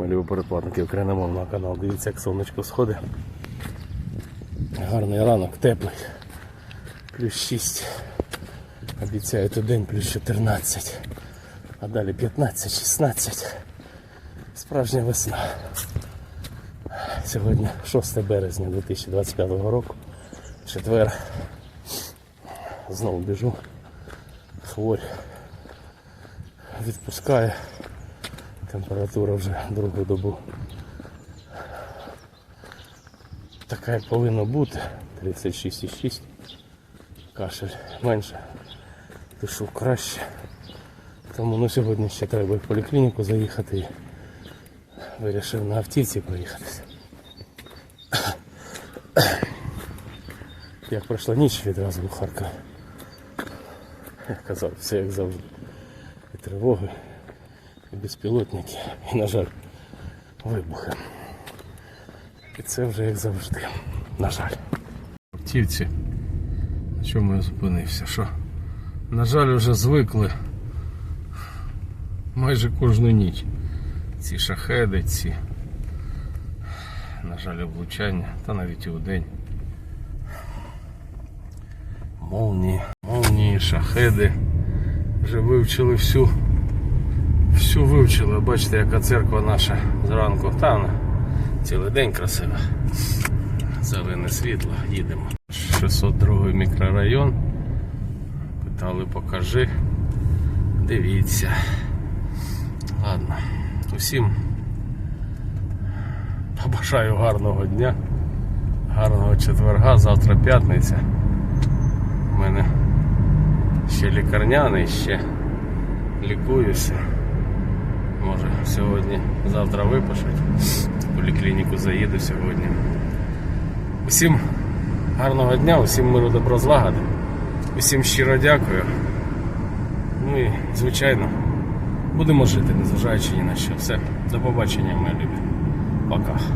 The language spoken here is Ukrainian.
Любі передплатники україномовного каналу. Дивіться, як сонечко сходить. Гарний ранок, теплий. Плюс 6. Обіцяють у день плюс 14. А далі 15-16. Справжня весна. Сьогодні 6 березня 2025 року. Четвер. Знову біжу. Хворь. Відпускає. Температура вже другу добу. Така як повинно бути. 36,6. Кашель менше. Пишу краще. Тому ну, сьогодні ще треба в поліклініку заїхати. і Вирішив на автівці проїхатися. Як пройшла ніч відразу у Харкові. Казав, все як завжди. І тривоги, безпілотники, і, на жаль, вибухи. І це вже як завжди. На жаль. Автівці. На чому я зупинився? Що? На жаль, вже звикли майже кожну ніч. Ці шахеди, ці, на жаль, облучання, та навіть і у день. Молнії, молнії, шахеди. Вже вивчили всю. Всю вивчили. Бачите, яка церква наша зранку. Та вона цілий день красива. Зелене світло, їдемо. 602 мікрорайон. Питали, покажи. Дивіться. Ладно. Усім побажаю гарного дня, гарного четверга, завтра п'ятниця. У мене ще лікарняний, ще лікуюся. Може сьогодні, завтра випишуть. В поліклініку заїду сьогодні. Усім гарного дня, усім миру добро злагоди. Усім щиро дякую. Ну і звичайно. Будемо жити, незважаючи ні на що. Все, до побачення, мої любі. Пока.